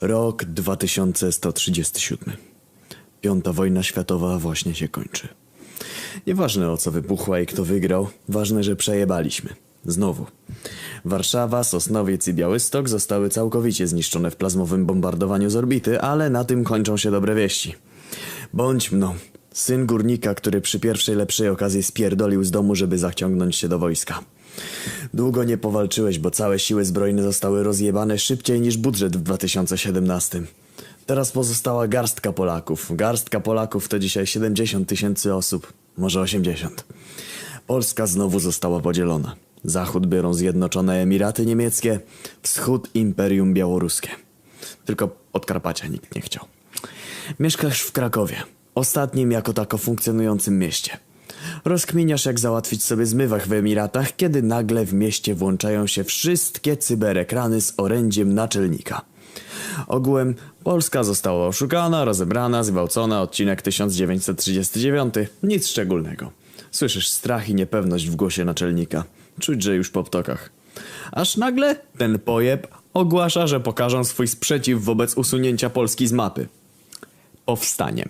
Rok 2137. Piąta wojna światowa właśnie się kończy. Nieważne o co wybuchła i kto wygrał, ważne, że przejebaliśmy. Znowu. Warszawa, Sosnowiec i Białystok zostały całkowicie zniszczone w plazmowym bombardowaniu z orbity, ale na tym kończą się dobre wieści. Bądź mną. Syn górnika, który przy pierwszej lepszej okazji spierdolił z domu, żeby zaciągnąć się do wojska. Długo nie powalczyłeś, bo całe siły zbrojne zostały rozjebane szybciej niż budżet w 2017. Teraz pozostała garstka Polaków. Garstka Polaków to dzisiaj 70 tysięcy osób, może 80. Polska znowu została podzielona. Zachód biorą Zjednoczone Emiraty Niemieckie, wschód Imperium Białoruskie. Tylko Podkarpacia nikt nie chciał. Mieszkasz w Krakowie, ostatnim jako tako funkcjonującym mieście. Rozkminiasz jak załatwić sobie zmywach w Emiratach, kiedy nagle w mieście włączają się wszystkie cyberekrany z orędziem naczelnika. Ogółem Polska została oszukana, rozebrana, zgwałcona, odcinek 1939. Nic szczególnego. Słyszysz strach i niepewność w głosie naczelnika. Czuć, że już po ptokach. Aż nagle ten pojeb ogłasza, że pokażą swój sprzeciw wobec usunięcia Polski z mapy. Powstaniem.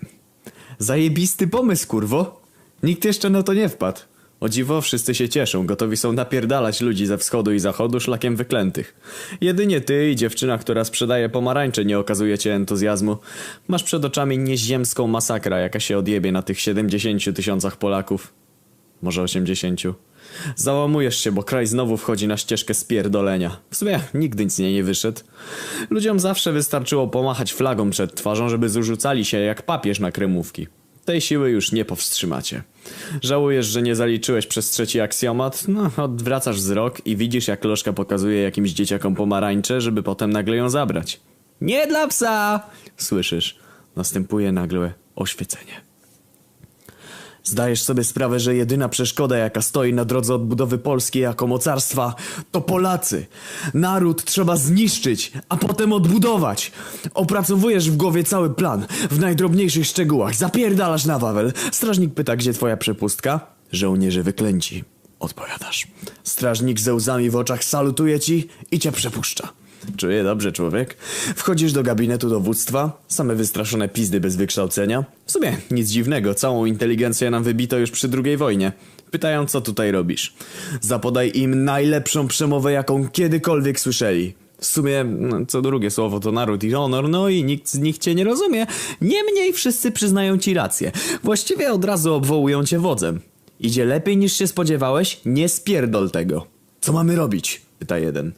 Zajebisty pomysł, kurwo. Nikt jeszcze na to nie wpadł. O dziwo, wszyscy się cieszą, gotowi są napierdalać ludzi ze wschodu i zachodu szlakiem wyklętych. Jedynie ty i dziewczyna, która sprzedaje pomarańcze nie okazujecie entuzjazmu. Masz przed oczami nieziemską masakrę, jaka się odjebie na tych 70 tysiącach Polaków. Może 80. Załamujesz się, bo kraj znowu wchodzi na ścieżkę spierdolenia. W sumie nigdy nic z niej nie wyszedł. Ludziom zawsze wystarczyło pomachać flagą przed twarzą, żeby zrzucali się jak papież na kremówki. Tej siły już nie powstrzymacie. Żałujesz, że nie zaliczyłeś przez trzeci aksjomat? No, odwracasz wzrok i widzisz, jak lożka pokazuje jakimś dzieciakom pomarańcze, żeby potem nagle ją zabrać. Nie dla psa! Słyszysz. Następuje nagłe oświecenie. Zdajesz sobie sprawę, że jedyna przeszkoda, jaka stoi na drodze odbudowy Polski jako mocarstwa, to Polacy. Naród trzeba zniszczyć, a potem odbudować. Opracowujesz w głowie cały plan, w najdrobniejszych szczegółach. Zapierdalasz na Wawel. Strażnik pyta, gdzie twoja przepustka? Żołnierze wyklęci. Odpowiadasz. Strażnik ze łzami w oczach salutuje ci i cię przepuszcza. Czuje dobrze człowiek. Wchodzisz do gabinetu dowództwa, same wystraszone pizdy bez wykształcenia. W sumie nic dziwnego, całą inteligencję nam wybito już przy drugiej wojnie. Pytają, co tutaj robisz. Zapodaj im najlepszą przemowę, jaką kiedykolwiek słyszeli. W sumie, no, co drugie słowo to naród i honor, no i nikt z nich cię nie rozumie. Niemniej wszyscy przyznają ci rację. Właściwie od razu obwołują cię wodzem. Idzie lepiej niż się spodziewałeś? Nie spierdol tego. Co mamy robić? Pyta jeden.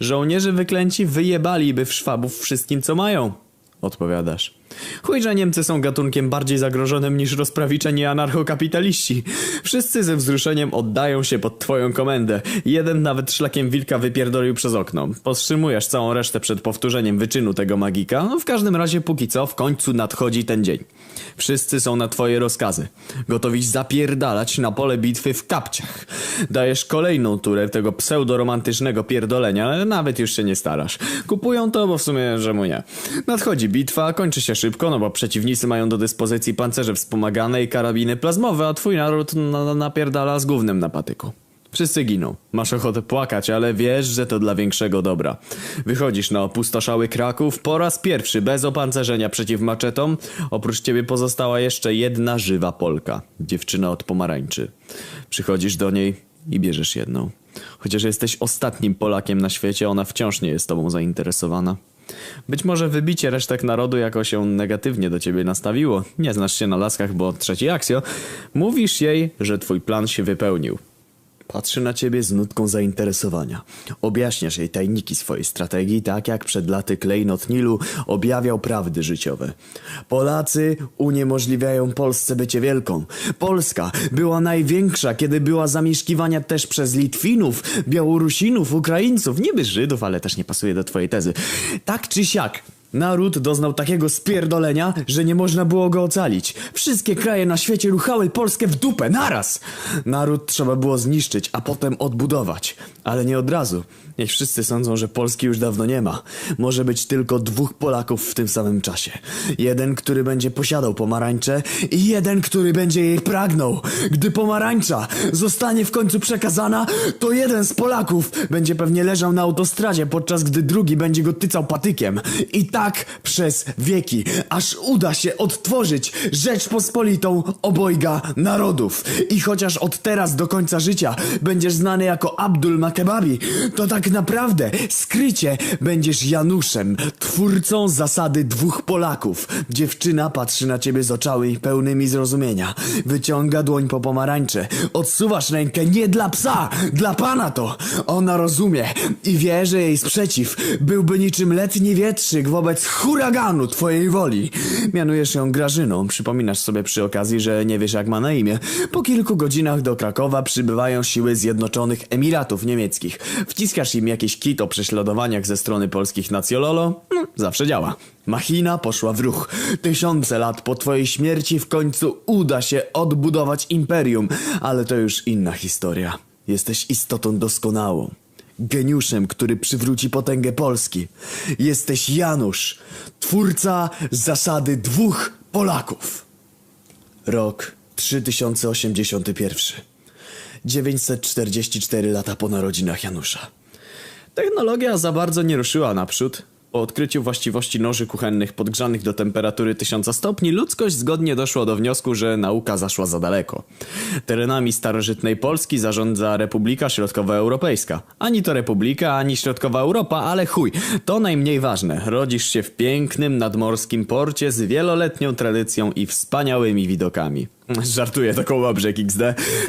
Żołnierze wyklęci wyjebaliby w szwabów wszystkim co mają. Odpowiadasz. Chuj, że Niemcy są gatunkiem bardziej zagrożonym niż rozprawiczeni anarchokapitaliści. Wszyscy ze wzruszeniem oddają się pod twoją komendę. Jeden nawet szlakiem wilka wypierdolił przez okno. Powstrzymujesz całą resztę przed powtórzeniem wyczynu tego magika. W każdym razie póki co w końcu nadchodzi ten dzień. Wszyscy są na twoje rozkazy. Gotowi zapierdalać na pole bitwy w kapciach. Dajesz kolejną turę tego pseudoromantycznego pierdolenia, ale nawet już się nie starasz. Kupują to, bo w sumie, że mu nie. Nadchodzi bitwa, kończy się szybko, no bo przeciwnicy mają do dyspozycji pancerze wspomagane i karabiny plazmowe, a twój naród na napierdala z gównem na patyku. Wszyscy giną. Masz ochotę płakać, ale wiesz, że to dla większego dobra. Wychodzisz na opustoszały Kraków po raz pierwszy bez opancerzenia przeciw maczetom. Oprócz ciebie pozostała jeszcze jedna żywa Polka. Dziewczyna od pomarańczy. Przychodzisz do niej i bierzesz jedną. Chociaż jesteś ostatnim Polakiem na świecie, ona wciąż nie jest tobą zainteresowana. Być może wybicie resztek narodu jako się negatywnie do ciebie nastawiło. Nie znasz się na laskach, bo trzeci aksjo. Mówisz jej, że twój plan się wypełnił. Patrzy na ciebie z nutką zainteresowania. Objaśniasz jej tajniki swojej strategii, tak jak przed laty klejnot Nilu objawiał prawdy życiowe. Polacy uniemożliwiają Polsce bycie wielką. Polska była największa, kiedy była zamieszkiwania też przez Litwinów, Białorusinów, Ukraińców, niby Żydów, ale też nie pasuje do twojej tezy. Tak czy siak, Naród doznał takiego spierdolenia, że nie można było go ocalić. Wszystkie kraje na świecie ruchały Polskę w dupę, naraz! Naród trzeba było zniszczyć, a potem odbudować. Ale nie od razu. Niech wszyscy sądzą, że Polski już dawno nie ma. Może być tylko dwóch Polaków w tym samym czasie. Jeden, który będzie posiadał pomarańcze i jeden, który będzie jej pragnął. Gdy pomarańcza zostanie w końcu przekazana, to jeden z Polaków będzie pewnie leżał na autostradzie, podczas gdy drugi będzie go tycał patykiem. I tak przez wieki, aż uda się odtworzyć Rzeczpospolitą obojga narodów. I chociaż od teraz do końca życia będziesz znany jako Abdul Makebabi, to tak naprawdę skrycie będziesz Januszem, twórcą zasady dwóch Polaków. Dziewczyna patrzy na ciebie z oczami pełnymi zrozumienia. Wyciąga dłoń po pomarańcze. Odsuwasz rękę nie dla psa, dla pana to. Ona rozumie i wie, że jej sprzeciw byłby niczym letni wietrzyk wobec huraganu twojej woli. Mianujesz ją Grażyną. Przypominasz sobie przy okazji, że nie wiesz jak ma na imię. Po kilku godzinach do Krakowa przybywają siły Zjednoczonych Emiratów Niemieckich. Wciskasz im jakiś kit o prześladowaniach ze strony polskich nacjololo? No, zawsze działa. Machina poszła w ruch. Tysiące lat po twojej śmierci w końcu uda się odbudować imperium, ale to już inna historia. Jesteś istotą doskonałą. Geniuszem, który przywróci potęgę Polski. Jesteś Janusz, twórca zasady dwóch Polaków. Rok 3081. 944 lata po narodzinach Janusza. Technologia za bardzo nie ruszyła naprzód. Po odkryciu właściwości noży kuchennych podgrzanych do temperatury 1000 stopni, ludzkość zgodnie doszła do wniosku, że nauka zaszła za daleko. Terenami starożytnej Polski zarządza Republika Środkowoeuropejska. Ani to Republika, ani Środkowa Europa, ale chuj, to najmniej ważne. Rodzisz się w pięknym nadmorskim porcie z wieloletnią tradycją i wspaniałymi widokami. Żartuję, to koło brzeg XD.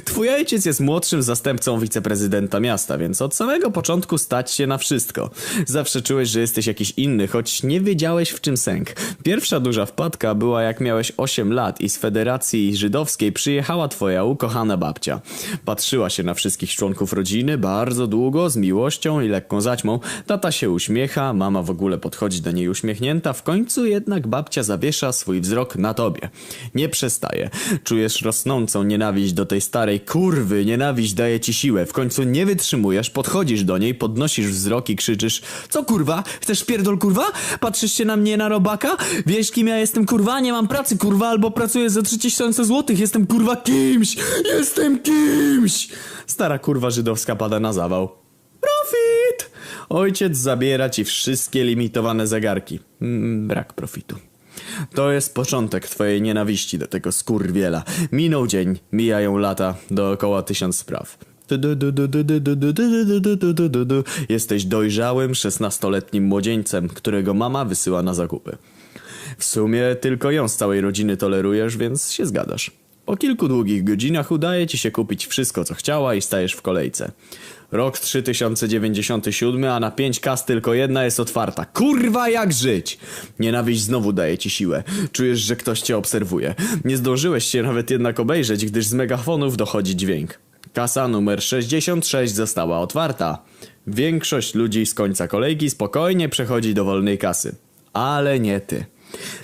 Twój ojciec jest młodszym zastępcą wiceprezydenta miasta, więc od samego początku stać się na wszystko. Zawsze czułeś, że jesteś jakiś inny, choć nie wiedziałeś w czym sęk. Pierwsza duża wpadka była jak miałeś 8 lat i z Federacji Żydowskiej przyjechała twoja ukochana babcia. Patrzyła się na wszystkich członków rodziny bardzo długo, z miłością i lekką zaćmą. Tata się uśmiecha, mama w ogóle podchodzi do niej uśmiechnięta, w końcu jednak babcia zawiesza swój wzrok na tobie. Nie przestaje. Czujesz rosnącą nienawiść do tej starej kurwy, nienawiść daje ci siłę. W końcu nie wytrzymujesz, podchodzisz do niej, podnosisz wzrok i krzyczysz Co kurwa? Chcesz pierdol kurwa? Patrzysz się na mnie na robaka? Wiesz kim ja jestem kurwa? Nie mam pracy kurwa, albo pracuję za 3000 złotych. Jestem kurwa kimś! Jestem kimś! Stara kurwa żydowska pada na zawał. Profit! Ojciec zabiera ci wszystkie limitowane zegarki. Mm, brak profitu. To jest początek twojej nienawiści do tego skurwiela. Minął dzień, mijają lata, dookoła tysiąc spraw. Jesteś dojrzałym, szesnastoletnim młodzieńcem, którego mama wysyła na zakupy. W sumie tylko ją z całej rodziny tolerujesz, więc się zgadasz. Po kilku długich godzinach udaje ci się kupić wszystko, co chciała i stajesz w kolejce. Rok 3097, a na 5 kas tylko jedna jest otwarta. Kurwa, jak żyć! Nienawiść znowu daje ci siłę. Czujesz, że ktoś cię obserwuje. Nie zdążyłeś się nawet jednak obejrzeć, gdyż z megafonów dochodzi dźwięk. Kasa numer 66 została otwarta. Większość ludzi z końca kolejki spokojnie przechodzi do wolnej kasy. Ale nie ty.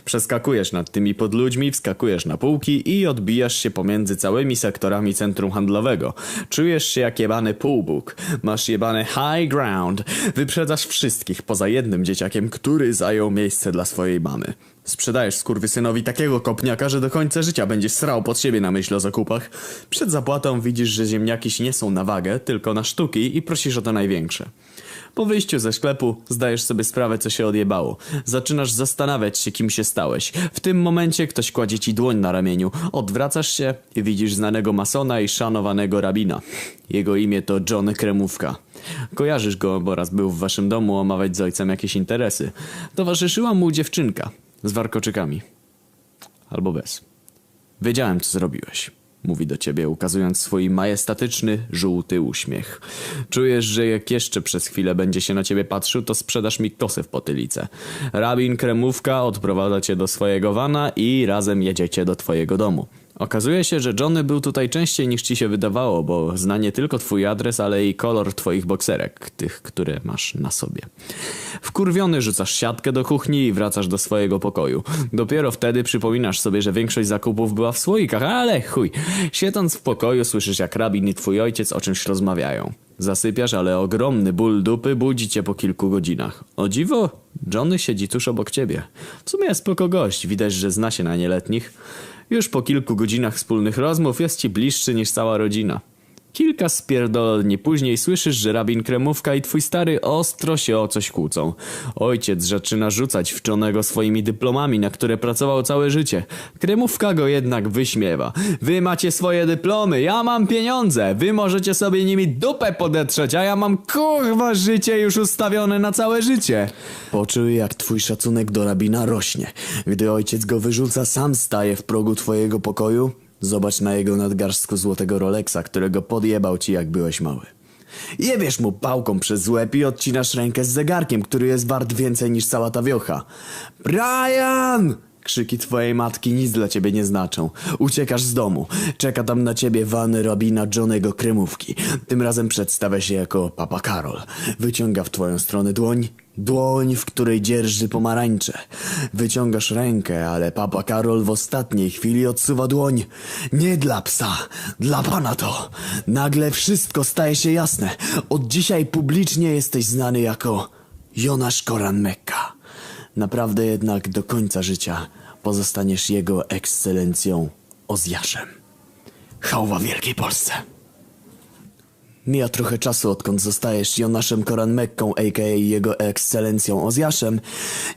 Przeskakujesz nad tymi podludźmi, wskakujesz na półki i odbijasz się pomiędzy całymi sektorami centrum handlowego. Czujesz się jak jebany półbóg. Masz jebany high ground. Wyprzedzasz wszystkich poza jednym dzieciakiem, który zajął miejsce dla swojej mamy. Sprzedajesz skurwysynowi takiego kopniaka, że do końca życia będziesz srał pod siebie na myśl o zakupach. Przed zapłatą widzisz, że ziemniaki nie są na wagę, tylko na sztuki i prosisz o to największe. Po wyjściu ze sklepu zdajesz sobie sprawę, co się odjebało. Zaczynasz zastanawiać się, kim się stałeś. W tym momencie ktoś kładzie ci dłoń na ramieniu. Odwracasz się i widzisz znanego masona i szanowanego rabina. Jego imię to John Kremówka. Kojarzysz go, bo raz był w waszym domu omawiać z ojcem jakieś interesy. Towarzyszyła mu dziewczynka z warkoczykami. Albo bez. Wiedziałem, co zrobiłeś. Mówi do ciebie, ukazując swój majestatyczny, żółty uśmiech. Czujesz, że jak jeszcze przez chwilę będzie się na ciebie patrzył, to sprzedasz mi kosę w potylicę. Rabin Kremówka odprowadza cię do swojego wana i razem jedziecie do twojego domu. Okazuje się, że Johnny był tutaj częściej niż ci się wydawało, bo zna nie tylko twój adres, ale i kolor twoich bokserek, tych, które masz na sobie. Wkurwiony rzucasz siatkę do kuchni i wracasz do swojego pokoju. Dopiero wtedy przypominasz sobie, że większość zakupów była w słoikach, ale chuj. Siedząc w pokoju słyszysz jak rabin i twój ojciec o czymś rozmawiają. Zasypiasz, ale ogromny ból dupy budzi cię po kilku godzinach. O dziwo, Johnny siedzi tuż obok ciebie. W sumie spoko gość, widać, że zna się na nieletnich. Już po kilku godzinach wspólnych rozmów jest ci bliższy niż cała rodzina. Kilka spierdolni później słyszysz, że rabin Kremówka i twój stary ostro się o coś kłócą. Ojciec zaczyna rzucać w Johnego swoimi dyplomami, na które pracował całe życie. Kremówka go jednak wyśmiewa. Wy macie swoje dyplomy, ja mam pieniądze, wy możecie sobie nimi dupę podetrzeć, a ja mam kurwa życie już ustawione na całe życie. Poczuj jak twój szacunek do rabina rośnie. Gdy ojciec go wyrzuca, sam staje w progu twojego pokoju Zobacz na jego nadgarstku złotego Rolexa, którego podjebał ci jak byłeś mały. Jebiesz mu pałką przez łeb i odcinasz rękę z zegarkiem, który jest wart więcej niż cała ta wiocha. Brian! Krzyki twojej matki nic dla ciebie nie znaczą. Uciekasz z domu. Czeka tam na ciebie van Robina Johnego Kremówki. Tym razem przedstawia się jako Papa Karol. Wyciąga w twoją stronę dłoń. Dłoń, w której dzierży pomarańcze. Wyciągasz rękę, ale Papa Karol w ostatniej chwili odsuwa dłoń. Nie dla psa, dla pana to. Nagle wszystko staje się jasne. Od dzisiaj publicznie jesteś znany jako Jonasz Koran Mekka. Naprawdę jednak do końca życia pozostaniesz jego ekscelencją Ozjaszem. Chałwa Wielkiej Polsce. Mija trochę czasu, odkąd zostajesz Jonaszem Koran Mekką, a.k.a. jego ekscelencją Ozjaszem.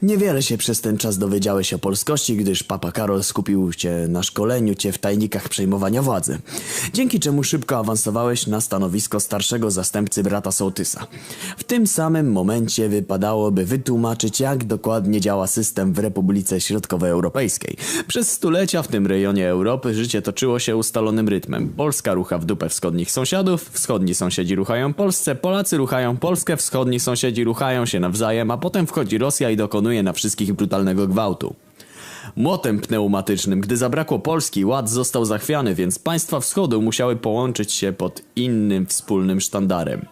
Niewiele się przez ten czas dowiedziałeś o polskości, gdyż Papa Karol skupił cię na szkoleniu cię w tajnikach przejmowania władzy. Dzięki czemu szybko awansowałeś na stanowisko starszego zastępcy brata Sołtysa. W tym samym momencie wypadałoby wytłumaczyć, jak dokładnie działa system w Republice Środkowoeuropejskiej. Przez stulecia w tym rejonie Europy życie toczyło się ustalonym rytmem. Polska rucha w dupę wschodnich sąsiadów, wschodni sąsiedzi ruchają Polsce, Polacy ruchają Polskę, wschodni sąsiedzi ruchają się nawzajem, a potem wchodzi Rosja i dokonuje na wszystkich brutalnego gwałtu. Młotem pneumatycznym, gdy zabrakło Polski, ład został zachwiany, więc państwa wschodu musiały połączyć się pod innym wspólnym sztandarem.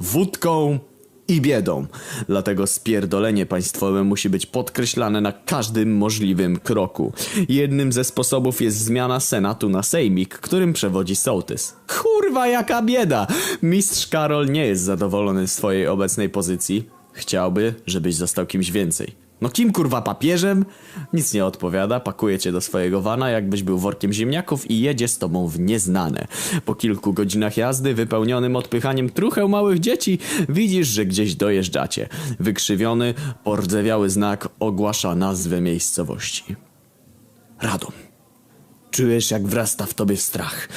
Wódką i biedą. Dlatego spierdolenie państwowe musi być podkreślane na każdym możliwym kroku. Jednym ze sposobów jest zmiana senatu na sejmik, którym przewodzi sołtys. Kurwa jaka bieda! Mistrz Karol nie jest zadowolony z swojej obecnej pozycji. Chciałby, żebyś został kimś więcej. No kim kurwa papieżem? Nic nie odpowiada, pakuje cię do swojego wana, jakbyś był workiem ziemniaków i jedzie z tobą w nieznane. Po kilku godzinach jazdy, wypełnionym odpychaniem trucheł małych dzieci, widzisz, że gdzieś dojeżdżacie. Wykrzywiony, pordzewiały znak ogłasza nazwę miejscowości. Radom. Czujesz jak wrasta w tobie strach.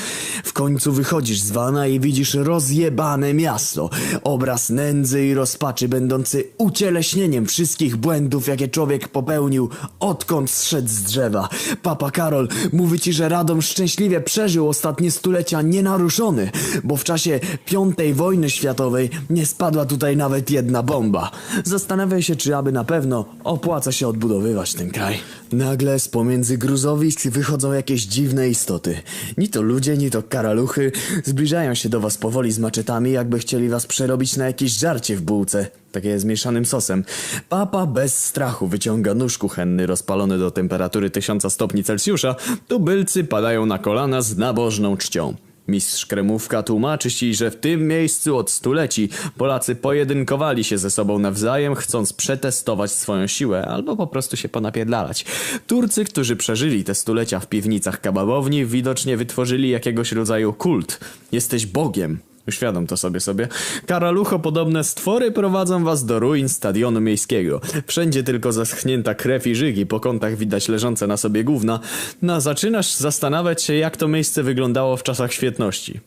W końcu wychodzisz z wana i widzisz rozjebane miasto. Obraz nędzy i rozpaczy będący ucieleśnieniem wszystkich błędów, jakie człowiek popełnił, odkąd zszedł z drzewa. Papa Karol mówi ci, że Radom szczęśliwie przeżył ostatnie stulecia nienaruszony, bo w czasie piątej wojny światowej nie spadła tutaj nawet jedna bomba. Zastanawia się, czy aby na pewno opłaca się odbudowywać ten kraj. Nagle z pomiędzy gruzowisk wychodzą jakieś dziwne istoty. Ni to ludzie, ni to karaluchy. Zbliżają się do was powoli z maczetami, jakby chcieli was przerobić na jakieś żarcie w bułce. Takie z mieszanym sosem. Papa bez strachu wyciąga nóż kuchenny rozpalony do temperatury 1000 stopni Celsjusza. Tubylcy padają na kolana z nabożną czcią. Mistrz Kremówka tłumaczy ci, że w tym miejscu od stuleci Polacy pojedynkowali się ze sobą nawzajem, chcąc przetestować swoją siłę albo po prostu się ponapierdalać. Turcy, którzy przeżyli te stulecia w piwnicach kababowni, widocznie wytworzyli jakiegoś rodzaju kult. Jesteś Bogiem. Uświadom to sobie sobie. Karalucho podobne stwory prowadzą was do ruin stadionu miejskiego. Wszędzie tylko zaschnięta krew i żygi, po kątach widać leżące na sobie gówna. No, zaczynasz zastanawiać się, jak to miejsce wyglądało w czasach świetności.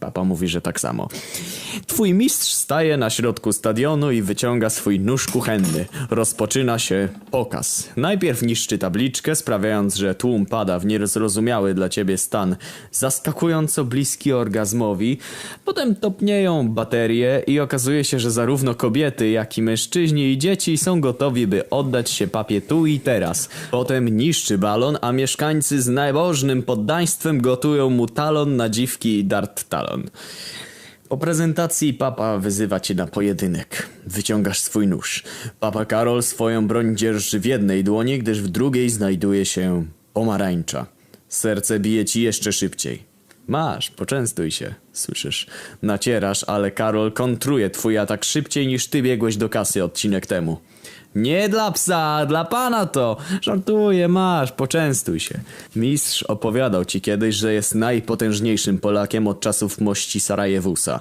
Papa mówi, że tak samo. Twój mistrz staje na środku stadionu i wyciąga swój nóż kuchenny. Rozpoczyna się pokaz. Najpierw niszczy tabliczkę, sprawiając, że tłum pada w niezrozumiały dla ciebie stan zaskakująco bliski orgazmowi. Potem topnieją baterie i okazuje się, że zarówno kobiety, jak i mężczyźni i dzieci są gotowi, by oddać się papie tu i teraz. Potem niszczy balon, a mieszkańcy z nabożnym poddaństwem gotują mu talon na dziwki i dart talon. Po prezentacji papa wyzywa cię na pojedynek. Wyciągasz swój nóż. Papa Karol swoją broń dzierży w jednej dłoni, gdyż w drugiej znajduje się pomarańcza. Serce bije ci jeszcze szybciej. Masz, poczęstuj się, słyszysz. Nacierasz, ale Karol kontruje twój atak szybciej niż ty biegłeś do kasy odcinek temu. Nie dla psa, dla pana to. Żartuję, masz, poczęstuj się. Mistrz opowiadał ci kiedyś, że jest najpotężniejszym Polakiem od czasów mości Sarajewusa.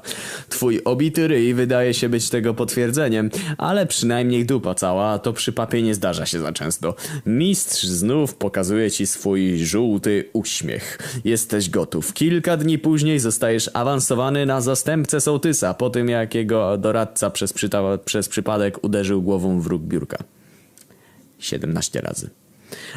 Twój obity ryj wydaje się być tego potwierdzeniem, ale przynajmniej dupa cała, to przy papie nie zdarza się za często. Mistrz znów pokazuje ci swój żółty uśmiech. Jesteś gotów. Kilka dni później zostajesz awansowany na zastępcę sołtysa, po tym jak jego doradca przez, przez przypadek uderzył głową w róg biurka. 17 razy.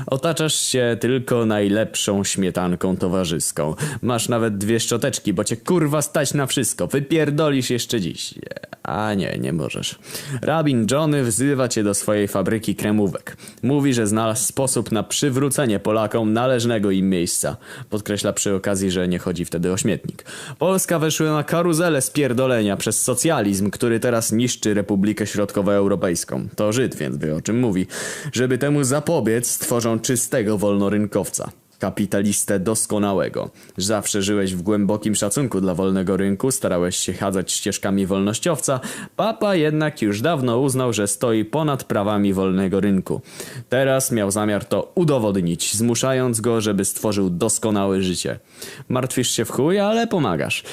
Otaczasz się tylko najlepszą śmietanką towarzyską. Masz nawet dwie szczoteczki, bo cię kurwa stać na wszystko. Wypierdolisz jeszcze dziś. A nie, nie możesz. Rabin Johnny wzywa cię do swojej fabryki kremówek. Mówi, że znalazł sposób na przywrócenie Polakom należnego im miejsca. Podkreśla przy okazji, że nie chodzi wtedy o śmietnik. Polska weszła na karuzelę spierdolenia przez socjalizm, który teraz niszczy Republikę Środkowoeuropejską. To Żyd, więc wie o czym mówi. Żeby temu zapobiec, tworzą czystego wolnorynkowca. Kapitalistę doskonałego. Zawsze żyłeś w głębokim szacunku dla wolnego rynku, starałeś się chadzać ścieżkami wolnościowca. Papa jednak już dawno uznał, że stoi ponad prawami wolnego rynku. Teraz miał zamiar to udowodnić, zmuszając go, żeby stworzył doskonałe życie. Martwisz się w chuj, ale pomagasz.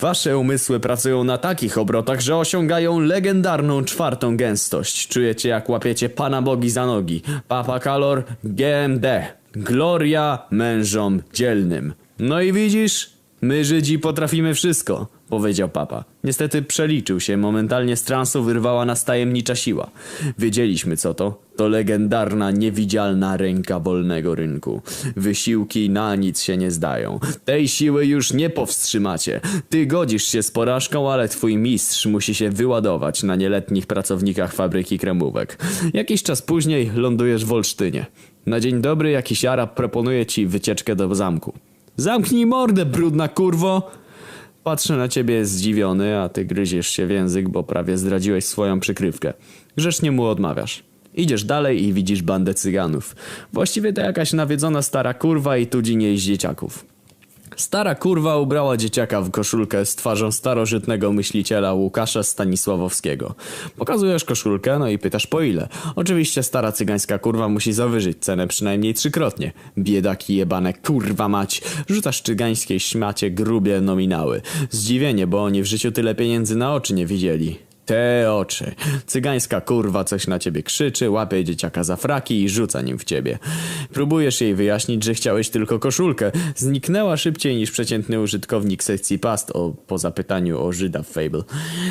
Wasze umysły pracują na takich obrotach, że osiągają legendarną czwartą gęstość. Czujecie jak łapiecie pana bogi za nogi. Papa Kalor GMD. Gloria mężom dzielnym. No i widzisz? My Żydzi potrafimy wszystko, powiedział papa. Niestety przeliczył się, momentalnie z transu wyrwała nas tajemnicza siła. Wiedzieliśmy co to. To legendarna, niewidzialna ręka wolnego rynku. Wysiłki na nic się nie zdają. Tej siły już nie powstrzymacie. Ty godzisz się z porażką, ale twój mistrz musi się wyładować na nieletnich pracownikach fabryki kremówek. Jakiś czas później lądujesz w Olsztynie. Na dzień dobry jakiś Arab proponuje ci wycieczkę do zamku. Zamknij mordę, brudna kurwo! Patrzę na ciebie zdziwiony, a ty gryziesz się w język, bo prawie zdradziłeś swoją przykrywkę. Grzecznie mu odmawiasz. Idziesz dalej i widzisz bandę cyganów. Właściwie to jakaś nawiedzona stara kurwa i tudzi jej z dzieciaków. Stara kurwa ubrała dzieciaka w koszulkę z twarzą starożytnego myśliciela Łukasza Stanisławowskiego. Pokazujesz koszulkę, no i pytasz po ile. Oczywiście stara cygańska kurwa musi zawyżyć cenę przynajmniej trzykrotnie. Biedaki jebane kurwa mać. Rzucasz cygańskiej śmacie grubie nominały. Zdziwienie, bo oni w życiu tyle pieniędzy na oczy nie widzieli. Te oczy. Cygańska kurwa coś na ciebie krzyczy, łapie dzieciaka za fraki i rzuca nim w ciebie. Próbujesz jej wyjaśnić, że chciałeś tylko koszulkę. Zniknęła szybciej niż przeciętny użytkownik sekcji past o, po zapytaniu o Żyda w Fable.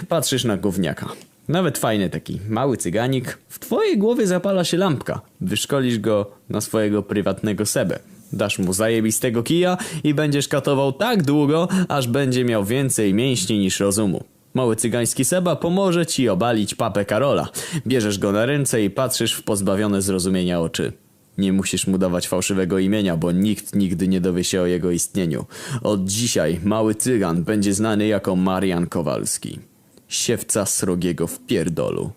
Patrzysz na gówniaka. Nawet fajny taki, mały cyganik. W twojej głowie zapala się lampka. Wyszkolisz go na swojego prywatnego sebę. Dasz mu zajebistego kija i będziesz katował tak długo, aż będzie miał więcej mięśni niż rozumu. Mały cygański Seba pomoże ci obalić papę Karola. Bierzesz go na ręce i patrzysz w pozbawione zrozumienia oczy. Nie musisz mu dawać fałszywego imienia, bo nikt nigdy nie dowie się o jego istnieniu. Od dzisiaj mały cygan będzie znany jako Marian Kowalski. Siewca srogiego w pierdolu.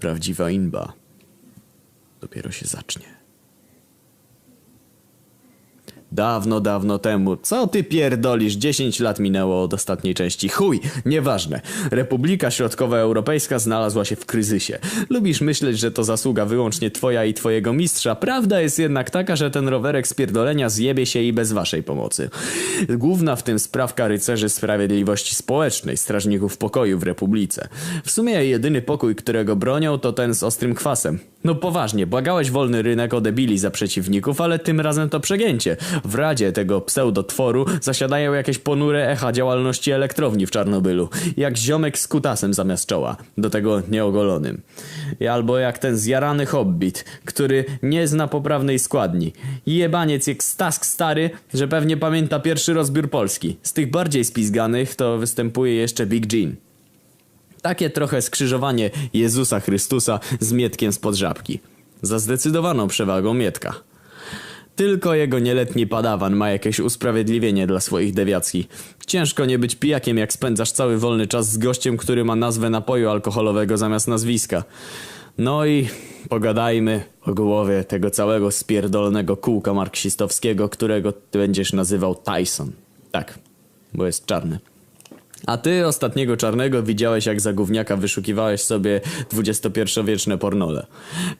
Prawdziwa inba dopiero się zacznie. Dawno, dawno temu. Co ty pierdolisz? 10 lat minęło od ostatniej części. Chuj, nieważne. Republika Środkowoeuropejska znalazła się w kryzysie. Lubisz myśleć, że to zasługa wyłącznie twoja i twojego mistrza. Prawda jest jednak taka, że ten rowerek z pierdolenia zjebie się i bez waszej pomocy. Główna w tym sprawka rycerzy sprawiedliwości społecznej, strażników pokoju w Republice. W sumie jedyny pokój, którego bronią, to ten z ostrym kwasem. No poważnie, błagałeś wolny rynek o debili za przeciwników, ale tym razem to przegięcie. W radzie tego pseudotworu zasiadają jakieś ponure echa działalności elektrowni w Czarnobylu. Jak ziomek z kutasem zamiast czoła. Do tego nieogolonym. Albo jak ten zjarany hobbit, który nie zna poprawnej składni. Jebaniec jak stask stary, że pewnie pamięta pierwszy rozbiór Polski. Z tych bardziej spizganych to występuje jeszcze Big Jean. Takie trochę skrzyżowanie Jezusa Chrystusa z Mietkiem spod żabki. Za zdecydowaną przewagą Mietka. Tylko jego nieletni padawan ma jakieś usprawiedliwienie dla swoich dewiacji. Ciężko nie być pijakiem, jak spędzasz cały wolny czas z gościem, który ma nazwę napoju alkoholowego zamiast nazwiska. No i pogadajmy o głowie tego całego spierdolonego kółka marksistowskiego, którego ty będziesz nazywał Tyson. Tak, bo jest czarny. A ty ostatniego czarnego widziałeś jak za gówniaka wyszukiwałeś sobie XXI-wieczne pornole.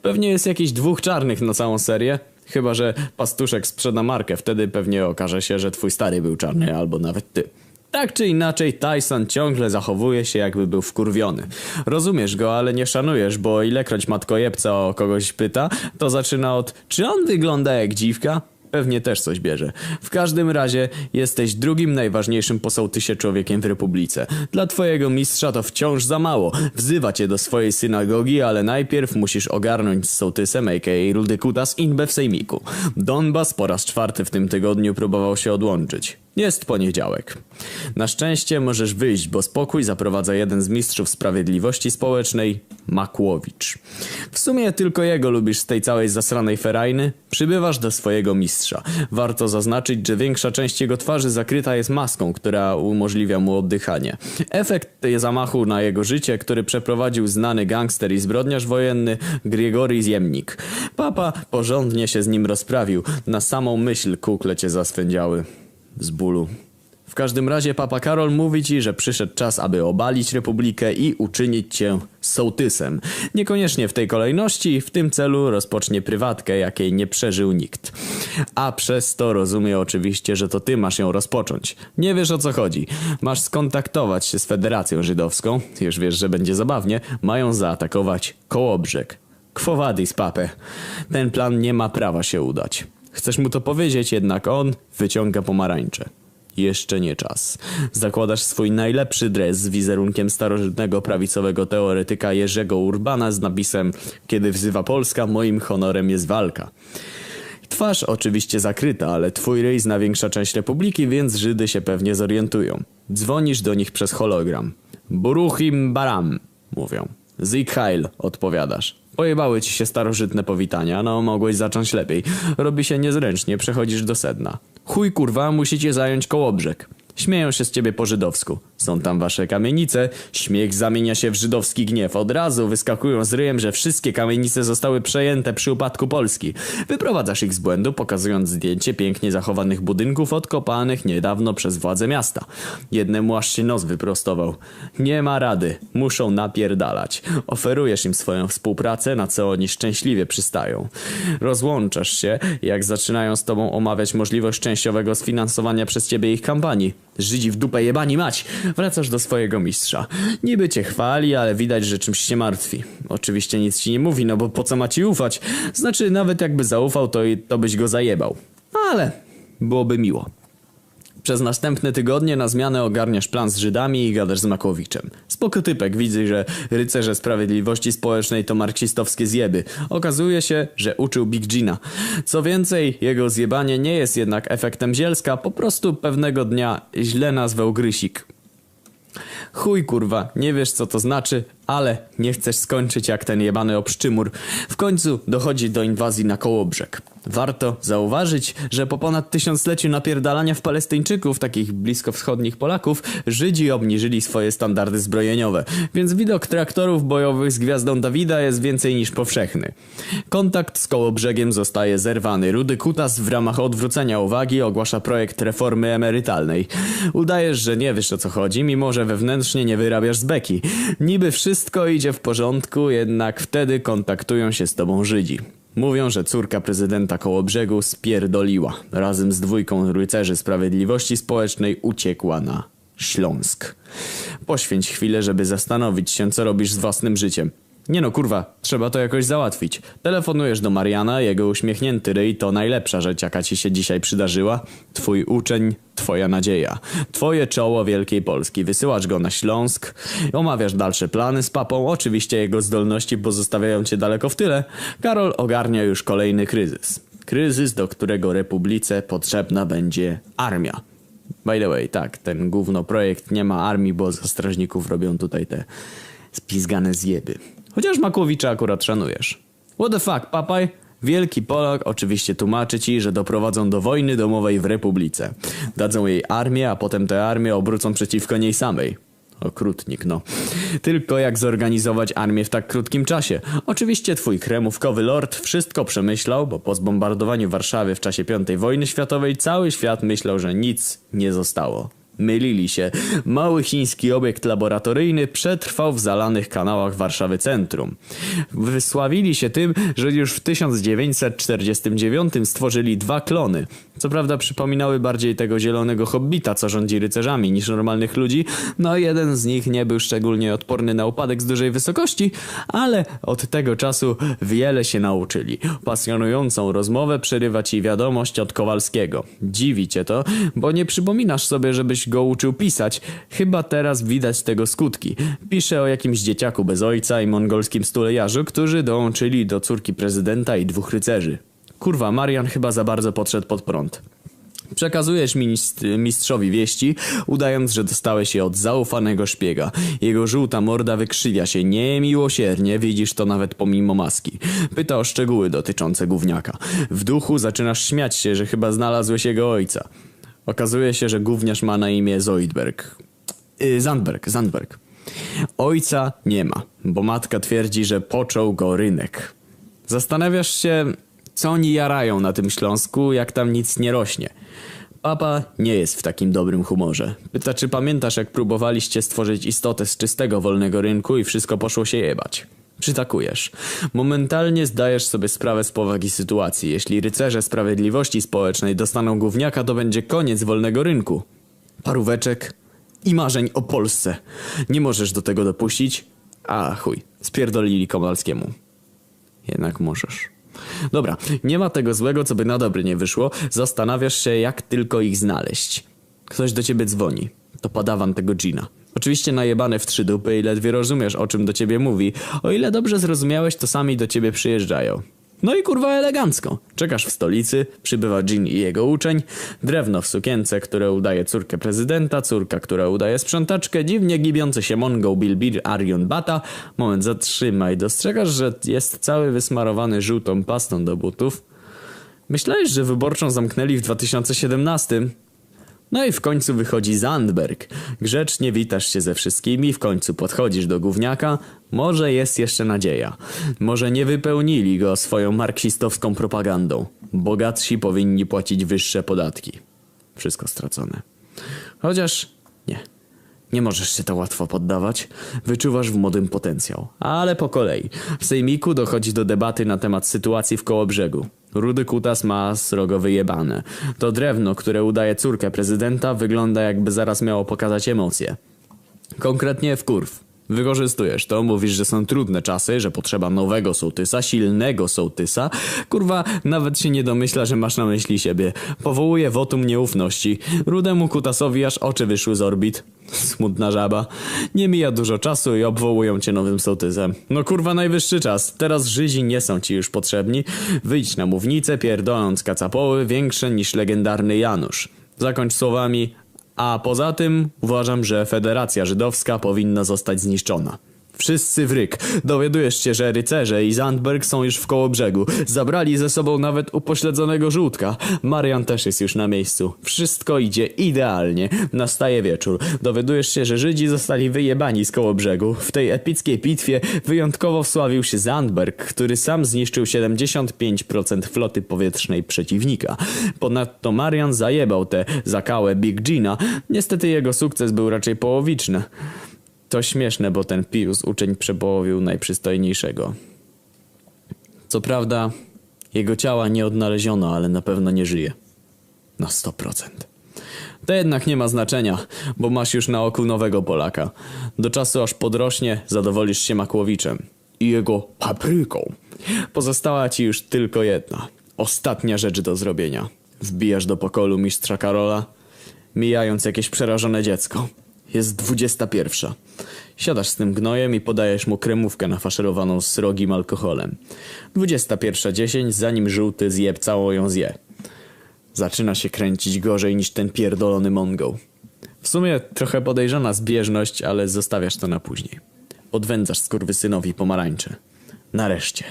Pewnie jest jakiś dwóch czarnych na całą serię. Chyba, że pastuszek sprzeda markę, wtedy pewnie okaże się, że twój stary był czarny, albo nawet ty. Tak czy inaczej, Tyson ciągle zachowuje się jakby był wkurwiony. Rozumiesz go, ale nie szanujesz, bo ilekroć matkojebca o kogoś pyta, to zaczyna od czy on wygląda jak dziwka? Pewnie też coś bierze. W każdym razie jesteś drugim najważniejszym po sołtysie człowiekiem w Republice. Dla twojego mistrza to wciąż za mało. Wzywa cię do swojej synagogi, ale najpierw musisz ogarnąć z sołtysem, a.k.a. Rudy Kutas, inbę w sejmiku. Donbas po raz czwarty w tym tygodniu próbował się odłączyć. Jest poniedziałek. Na szczęście możesz wyjść, bo spokój zaprowadza jeden z mistrzów sprawiedliwości społecznej, Makłowicz. W sumie tylko jego lubisz z tej całej zasranej ferajny. Przybywasz do swojego mistrza. Warto zaznaczyć, że większa część jego twarzy zakryta jest maską, która umożliwia mu oddychanie. Efekt zamachu na jego życie, który przeprowadził znany gangster i zbrodniarz wojenny Grigory Ziemnik. Papa porządnie się z nim rozprawił. Na samą myśl kukle cię zaswędziały z bólu. W każdym razie Papa Karol mówi ci, że przyszedł czas, aby obalić Republikę i uczynić cię sołtysem. Niekoniecznie w tej kolejności, w tym celu rozpocznie prywatkę, jakiej nie przeżył nikt. A przez to rozumie oczywiście, że to ty masz ją rozpocząć. Nie wiesz o co chodzi. Masz skontaktować się z Federacją Żydowską, już wiesz, że będzie zabawnie, mają zaatakować Kołobrzeg. Quo vadis, papę. Ten plan nie ma prawa się udać. Chcesz mu to powiedzieć, jednak on wyciąga pomarańcze. Jeszcze nie czas. Zakładasz swój najlepszy dres z wizerunkiem starożytnego prawicowego teoretyka Jerzego Urbana z napisem Kiedy wzywa Polska, moim honorem jest walka. Twarz oczywiście zakryta, ale twój ryj zna większa część republiki, więc Żydy się pewnie zorientują. Dzwonisz do nich przez hologram. Buruchim baram, mówią. Heil, odpowiadasz. Pojebały ci się starożytne powitania, no mogłeś zacząć lepiej. Robi się niezręcznie, przechodzisz do sedna. Chuj kurwa, musicie zająć kołobrzeg. Śmieją się z ciebie po żydowsku. Są tam wasze kamienice, śmiech zamienia się w żydowski gniew. Od razu wyskakują z ryjem, że wszystkie kamienice zostały przejęte przy upadku Polski. Wyprowadzasz ich z błędu, pokazując zdjęcie pięknie zachowanych budynków odkopanych niedawno przez władze miasta. Jednemu aż się nos wyprostował. Nie ma rady, muszą napierdalać. Oferujesz im swoją współpracę, na co oni szczęśliwie przystają. Rozłączasz się, jak zaczynają z tobą omawiać możliwość częściowego sfinansowania przez ciebie ich kampanii. Żydzi w dupę jebani mać! Wracasz do swojego mistrza. Niby cię chwali, ale widać, że czymś się martwi. Oczywiście nic ci nie mówi, no bo po co ma ci ufać? Znaczy, nawet jakby zaufał, to, to byś go zajebał. Ale byłoby miło. Przez następne tygodnie na zmianę ogarniasz plan z Żydami i gadasz z Makowiczem. Spoko typek, widzę, że rycerze sprawiedliwości społecznej to marksistowskie zjeby. Okazuje się, że uczył Big Gina. Co więcej, jego zjebanie nie jest jednak efektem zielska, po prostu pewnego dnia źle nazwał Grysik. Chuj kurwa, nie wiesz co to znaczy, ale nie chcesz skończyć jak ten jebany obszczymur. W końcu dochodzi do inwazji na Kołobrzeg. Warto zauważyć, że po ponad tysiącleciu napierdalania w Palestyńczyków, takich bliskowschodnich Polaków, Żydzi obniżyli swoje standardy zbrojeniowe, więc widok traktorów bojowych z gwiazdą Dawida jest więcej niż powszechny. Kontakt z Kołobrzegiem zostaje zerwany. Rudy Kutas w ramach odwrócenia uwagi ogłasza projekt reformy emerytalnej. Udajesz, że nie wiesz o co chodzi, mimo że wewnętrznie nie wyrabiasz z beki. Niby wszystko idzie w porządku, jednak wtedy kontaktują się z tobą Żydzi. Mówią, że córka prezydenta Kołobrzegu spierdoliła. Razem z dwójką rycerzy sprawiedliwości społecznej uciekła na Śląsk. Poświęć chwilę, żeby zastanowić się, co robisz z własnym życiem. Nie no, kurwa, trzeba to jakoś załatwić. Telefonujesz do Mariana, jego uśmiechnięty ryj to najlepsza rzecz, jaka ci się dzisiaj przydarzyła. Twój uczeń, twoja nadzieja. Twoje czoło Wielkiej Polski. Wysyłasz go na Śląsk, omawiasz dalsze plany z papą, oczywiście jego zdolności pozostawiają cię daleko w tyle. Karol ogarnia już kolejny kryzys. Kryzys, do którego Republice potrzebna będzie armia. By the way, tak, ten gówno projekt nie ma armii, bo za strażników robią tutaj te spizgane zjeby. Chociaż Makłowicza akurat szanujesz. What the fuck, papaj? Wielki Polak oczywiście tłumaczy ci, że doprowadzą do wojny domowej w Republice. Dadzą jej armię, a potem tę armię obrócą przeciwko niej samej. Okrutnik, no. Tylko jak zorganizować armię w tak krótkim czasie? Oczywiście twój kremówkowy lord wszystko przemyślał, bo po zbombardowaniu Warszawy w czasie V wojny światowej cały świat myślał, że nic nie zostało. Mylili się. Mały chiński obiekt laboratoryjny przetrwał w zalanych kanałach Warszawy Centrum. Wysławili się tym, że już w 1949 stworzyli dwa klony. Co prawda przypominały bardziej tego zielonego hobbita, co rządzi rycerzami, niż normalnych ludzi, no jeden z nich nie był szczególnie odporny na upadek z dużej wysokości, ale od tego czasu wiele się nauczyli. Pasjonującą rozmowę przerywa ci wiadomość od Kowalskiego. Dziwi cię to, bo nie przypominasz sobie, żebyś go uczył pisać. Chyba teraz widać tego skutki. Pisze o jakimś dzieciaku bez ojca i mongolskim stulejarzu, którzy dołączyli do córki prezydenta i dwóch rycerzy. Kurwa, Marian chyba za bardzo podszedł pod prąd. Przekazujesz mistrzowi wieści, udając, że dostałeś je od zaufanego szpiega. Jego żółta morda wykrzywia się niemiłosiernie, widzisz to nawet pomimo maski. Pyta o szczegóły dotyczące gówniaka. W duchu zaczynasz śmiać się, że chyba znalazłeś jego ojca. Okazuje się, że gówniarz ma na imię Zoidberg. Yy, Zandberg, Zandberg. Ojca nie ma, bo matka twierdzi, że począł go rynek. Zastanawiasz się, co oni jarają na tym Śląsku, jak tam nic nie rośnie. Papa nie jest w takim dobrym humorze. Pyta, czy pamiętasz, jak próbowaliście stworzyć istotę z czystego wolnego rynku i wszystko poszło się jebać. Przytakujesz. Momentalnie zdajesz sobie sprawę z powagi sytuacji. Jeśli rycerze sprawiedliwości społecznej dostaną gówniaka, to będzie koniec wolnego rynku. Paróweczek i marzeń o Polsce. Nie możesz do tego dopuścić? A chuj, spierdolili Kowalskiemu. Jednak możesz. Dobra, nie ma tego złego, co by na dobre nie wyszło. Zastanawiasz się, jak tylko ich znaleźć. Ktoś do ciebie dzwoni. To padawan tego Gina. Oczywiście najebany w trzy dupy i ledwie rozumiesz, o czym do ciebie mówi. O ile dobrze zrozumiałeś, to sami do ciebie przyjeżdżają. No i kurwa elegancko. Czekasz w stolicy, przybywa Jean i jego uczeń, drewno w sukience, które udaje córkę prezydenta, córka, która udaje sprzątaczkę, dziwnie gibiący się Mongo Bilbir Arion Bata. Moment, zatrzymaj. Dostrzegasz, że jest cały wysmarowany żółtą pastą do butów? Myślałeś, że wyborczą zamknęli w 2017? No i w końcu wychodzi Zandberg. Grzecznie witasz się ze wszystkimi, w końcu podchodzisz do gówniaka. Może jest jeszcze nadzieja. Może nie wypełnili go swoją marksistowską propagandą. Bogatsi powinni płacić wyższe podatki. Wszystko stracone. Chociaż nie. Nie możesz się to łatwo poddawać. Wyczuwasz w młodym potencjał. Ale po kolei. W sejmiku dochodzi do debaty na temat sytuacji w Kołobrzegu. Rudy kutas ma srogo wyjebane. To drewno, które udaje córkę prezydenta, wygląda jakby zaraz miało pokazać emocje. Konkretnie w kurw. Wykorzystujesz to, mówisz, że są trudne czasy, że potrzeba nowego sołtysa, silnego sołtysa. Kurwa, nawet się nie domyśla, że masz na myśli siebie. Powołuje wotum nieufności. Rudemu kutasowi aż oczy wyszły z orbit. Smutna żaba. Nie mija dużo czasu i obwołują cię nowym sołtysem. No kurwa, najwyższy czas. Teraz Żydzi nie są ci już potrzebni. Wyjdź na mównicę, pierdoląc kacapoły większe niż legendarny Janusz. Zakończ słowami a poza tym uważam, że Federacja Żydowska powinna zostać zniszczona. Wszyscy w ryk. Dowiadujesz się, że rycerze i Zandberg są już w koło brzegu. Zabrali ze sobą nawet upośledzonego żółtka. Marian też jest już na miejscu. Wszystko idzie idealnie. Nastaje wieczór. Dowiadujesz się, że Żydzi zostali wyjebani z koło brzegu. W tej epickiej bitwie wyjątkowo wsławił się Zandberg, który sam zniszczył 75% floty powietrznej przeciwnika. Ponadto Marian zajebał tę zakałę Big Gina. Niestety jego sukces był raczej połowiczny. To śmieszne, bo ten Pius uczeń przepołowił najprzystojniejszego. Co prawda, jego ciała nie odnaleziono, ale na pewno nie żyje. Na 100%. To jednak nie ma znaczenia, bo masz już na oku nowego Polaka. Do czasu aż podrośnie, zadowolisz się Makłowiczem. i jego papryką. Pozostała ci już tylko jedna. Ostatnia rzecz do zrobienia. Wbijasz do pokoju mistrza Karola, mijając jakieś przerażone dziecko. Jest dwudziesta pierwsza. Siadasz z tym gnojem i podajesz mu kremówkę nafaszerowaną srogim alkoholem. Dwudziesta pierwsza dziesięć, zanim żółty zje całą ją zje. Zaczyna się kręcić gorzej niż ten pierdolony Mongol. W sumie trochę podejrzana zbieżność, ale zostawiasz to na później. Odwędzasz skurwysynowi pomarańcze. Nareszcie.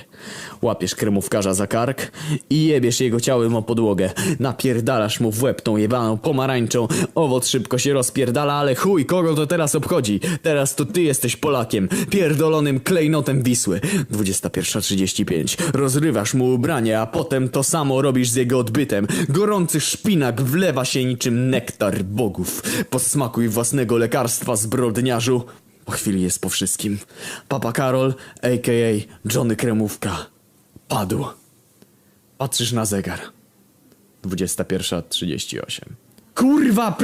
Łapiesz kremówkarza za kark i jebiesz jego ciałem o podłogę. Napierdalasz mu w łeb tą jebaną pomarańczą. Owoc szybko się rozpierdala, ale chuj, kogo to teraz obchodzi? Teraz to ty jesteś Polakiem, pierdolonym klejnotem Wisły. 21.35. Rozrywasz mu ubranie, a potem to samo robisz z jego odbytem. Gorący szpinak wlewa się niczym nektar bogów. Posmakuj własnego lekarstwa, zbrodniarzu. Po chwili jest po wszystkim. Papa Karol, a.k.a. Johnny Kremówka, padł. Patrzysz na zegar. 21.38. Kurwa.